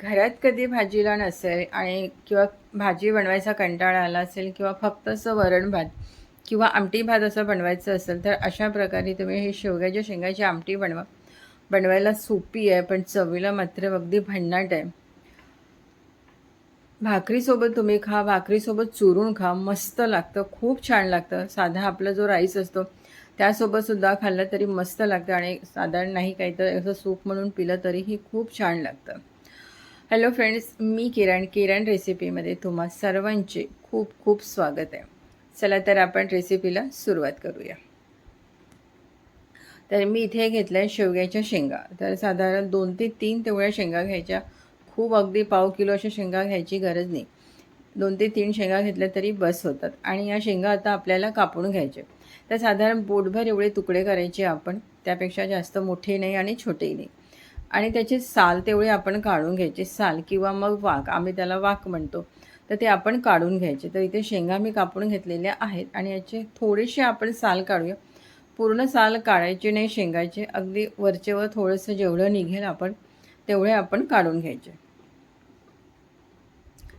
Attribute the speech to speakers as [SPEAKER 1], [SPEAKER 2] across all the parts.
[SPEAKER 1] घरात कधी भाजीला नसेल आणि किंवा भाजी बनवायचा कंटाळा आला असेल किंवा फक्त असं वरण भात किंवा आमटी भात असं बनवायचं असेल तर अशा प्रकारे तुम्ही हे शेवग्याच्या शेंगाची आमटी बनवा. बनवायला सोपी आहे पण चवीला मात्र अगदी भन्नाट आहे. भाकरीसोबत तुम्ही खा भाकरीसोबत चुरून खा मस्त लागतं खूप छान लागतं. साधा आपला जो राईस असतो त्यासोबत सुद्धा खाल्लं तरी मस्त लागतं आणि साधारण नाही काही तर असं सूप म्हणून पिलं तरीही खूप छान लागतं. हॅलो फ्रेंड्स मी किरण किरण रेसिपीमध्ये तुम्हा सर्वांचे खूप खूप स्वागत आहे. चला तर आपण रेसिपीला सुरुवात करूया. तर मी इथे घेतलं आहे शेवग्याच्या शेंगा. तर साधारण दोन ते तीन तेवढ्या शेंगा घ्यायच्या. खूप अगदी पाव किलो अशा शेंगा घ्यायची गरज नाही. दोन ते तीन शेंगा घेतल्या तरी बस होतात. आणि या शेंगा आता आपल्याला कापून घ्यायचे. तर साधारण बोटभर एवढे तुकडे करायचे आपण. त्यापेक्षा जास्त मोठे नाही आणि छोटेही नाही. आणि त्याचे साल तेवढे आपण काढून घ्यायचे. साल किंवा मग वाक आम्ही त्याला वाक म्हणतो. तर ते आपण काढून घ्यायचे. तर इथे शेंगा मी कापून घेतलेल्या आहेत आणि याचे थोडेसे आपण साल काढूया. पूर्ण साल काढायचे नाही शेंगाचे. अगदी वरचेवर थोडंसं जेवढं निघेल आपण तेवढे आपण काढून घ्यायचे.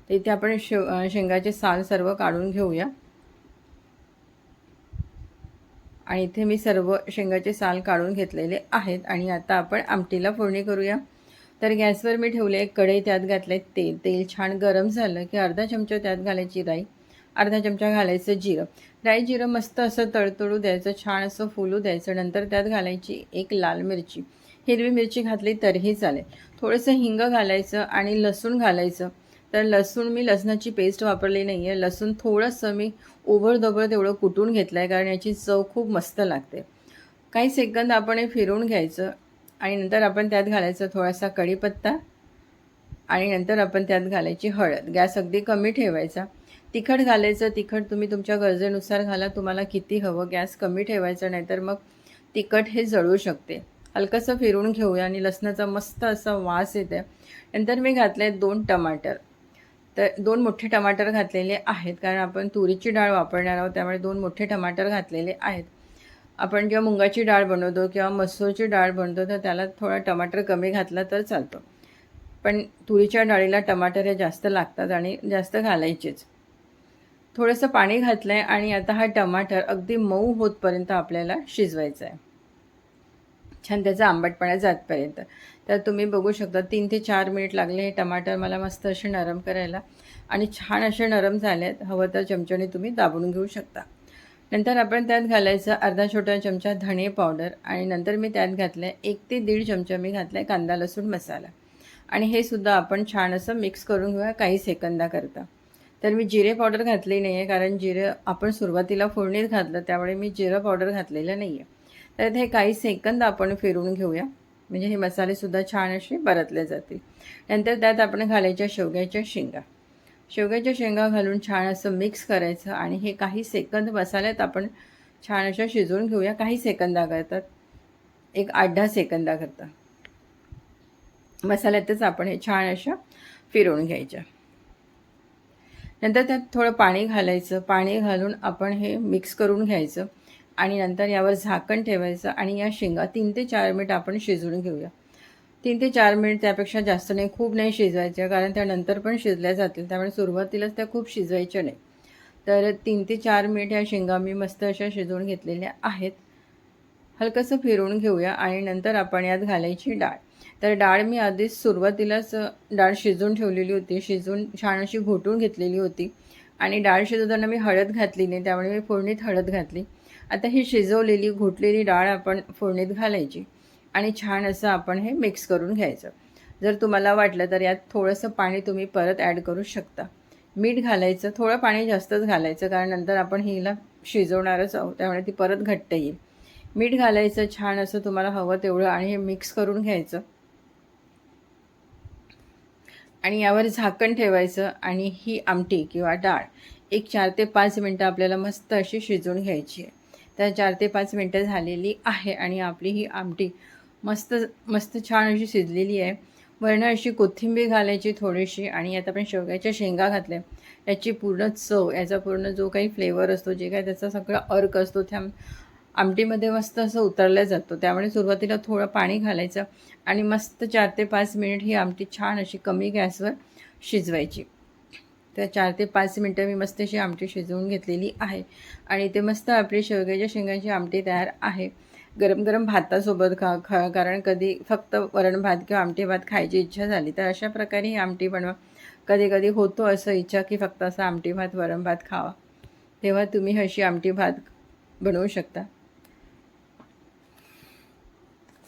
[SPEAKER 1] तर इथे आपण शेव शेंगाचे साल सर्व काढून घेऊया. आणि इथे मी सर्व शेंगाचे साल काढून घेतलेले आहेत आणि आता आपण आमटीला फोडणी करूया. तर गॅसवर मी ठेवले एक कढई त्यात घातले तेल. तेल छान गरम झालं की अर्धा चमचा त्यात घालायची राई अर्धा चमचा घालायचं जिरं. राई जिरं मस्त असं तळतळू द्यायचं छान असं फुलू द्यायचं. नंतर त्यात घालायची एक लाल मिरची. हिरवी मिरची घातली तरीही चालेल. थोडंसं हिंग घालायचं आणि लसूण घालायचं. तर लसूण मी लसणाची पेस्ट वापरली नाही आहे लसूण थोडंसं मी ओभरदोबर तेवढं कुटून घेतलं आहे कारण याची चव खूप मस्त लागते. काही सेकंद आपण हे फिरवून घ्यायचं आणि नंतर आपण त्यात घालायचं थोडासा कढीपत्ता आणि नंतर आपण त्यात घालायची हळद. गॅस अगदी कमी ठेवायचा. तिखट घालायचं तिखट तुम्ही तुमच्या गरजेनुसार घाला. तुम्हाला किती हवं गॅस कमी ठेवायचं नाहीतर मग तिखट हे जळू शकते. हलकंसं फिरून घेऊया आणि लसणाचा मस्त असा वास येते नंतर मी घातले आहे दोन टमाटर. तर दोन मोठे टमाटर घातलेले आहेत कारण आपण तुरीची डाळ वापरणार आहोत त्यामुळे दोन मोठे टमाटर घातलेले आहेत. आपण जेव्हा मुंगाची डाळ बनवतो किंवा मसूरची डाळ बनवतो तर त्याला थोडा टमाटर कमी घातला तर चालतो. पण तुरीच्या डाळीला टमाटर हे जास्त लागतात आणि जास्त घालायचेच. थोडंसं पाणी घातलं आहे आणि आता हा टमाटर अगदी मऊ होतपर्यंत आपल्याला शिजवायचा आहे छान त्याचा आंबटपणा जातपर्यंत. तर तुम्ही बघू शकता तीन ते चार मिनिट लागले हे टमाटर मला मस्त असे नरम करायला. आणि छान असे नरम झाले आहेत हवं तर चमच्याने तुम्ही दाबून घेऊ शकता. नंतर आपण त्यात घालायचं अर्धा छोटा चमचा धणे पावडर आणि नंतर मी त्यात घातलं आहे एक ते दीड चमचा मी घातला आहे कांदा लसूण मसाला. आणि हे सुद्धा आपण छान असं मिक्स करून घेऊया काही सेकंदाकरता. तर मी जिरे पावडर घातली नाही आहे कारण जिरं आपण सुरुवातीला फोडणीत घातलं त्यामुळे मी जिरं पावडर घातलेलं नाही आहे तर हे काही सेकंद आपण फिरून घेऊया. म्हणजे हे मसालेसुद्धा छान असे परतले जातील. नंतर त्यात आपण घालायच्या शेवग्याच्या शेंगा. शेवग्याच्या शेंगा घालून छान असं मिक्स करायचं आणि हे काही सेकंद मसाल्यात आपण छान अशा शिजवून घेऊया. काही सेकंदाकरतात एक आठ दहा सेकंदाकरता मसाल्यातच आपण हे छान अशा फिरवून घ्यायच्या. नंतर त्यात थोडं पाणी घालायचं. पाणी घालून आपण हे मिक्स करून घ्यायचं. आणि नंतर यावर झाकण ठेवायचं आणि या शेंगा तीन ते चार मिनिट आपण शिजवून घेऊया. तीन ते चार मिनिट त्यापेक्षा जास्त नाही खूप नाही शिजवायच्या कारण त्या नंतर पण शिजल्या जातील. त्यामुळे सुरुवातीलाच त्या खूप शिजवायच्या नाही. तर तीन ते चार मिनिट या शेंगा मी मस्त अशा शिजवून घेतलेल्या आहेत. हलकंसं फिरवून घेऊया आणि नंतर आपण यात घालायची डाळ. तर डाळ मी आधीच सुरुवातीलाच डाळ शिजवून ठेवलेली होती शिजवून छान अशी घोटून घेतलेली होती. आणि डाळ शिजवताना मी हळद घातली नाही त्यामुळे मी फोडणीत हळद घातली. आता ही शिजवलेली घोटलेली डाळ आपण फोडणीत घालायची आणि छान असं आपण हे मिक्स करून घ्यायचं. जर तुम्हाला वाटलं तर यात थोडंसं पाणी तुम्ही परत ॲड करू शकता. मीठ घालायचं थोडं पाणी जास्तच घालायचं कारण नंतर आपण हिला शिजवणारच आहोत त्यामुळे ती परत घट्ट येईल. मीठ घालायचं छान असं तुम्हाला हवं तेवढं आणि हे मिक्स करून घ्यायचं. आणि यावर झाकण ठेवायचं आणि ही आमटी किंवा डाळ एक चार ते पाच मिनटं आपल्याला मस्त अशी शिजवून घ्यायची आहे. तर चार ते पाच मिनटं झालेली आहे आणि आपली ही आमटी मस्त मस्त छान अशी शिजलेली आहे. वरनं अशी कोथिंबीर घालायची थोडीशी आणि आता आपण शेवग्याच्या शेंगा घातल्या. याची पूर्ण चव याचा पूर्ण जो काही फ्लेवर असतो जे काही त्याचा सगळा अर्क असतो त्या आमटीमध्ये मस्त असं उतरलं जातो. त्यामुळे सुरुवातीला थोडं पाणी घालायचं आणि मस्त चार ते पाच मिनिट ही आमटी छान अशी कमी गॅसवर शिजवायची. तर चार ते पाच मिनटं मी मस्त अशी आमटी शिजवून घेतलेली आहे. आणि ते मस्त आपली शेवग्याच्या शेंगांची आमटी तयार आहे. गरम गरम भातासोबत खा खा कारण कधी फक्त वरण भात किंवा आमटी भात खायची इच्छा झाली तर अशा प्रकारे ही आमटी बनवा. कधी कधी होतो असं इच्छा की फक्त असं आमटी भात वरण भात खावा. तेव्हा तुम्ही अशी आमटी भात बनवू शकता.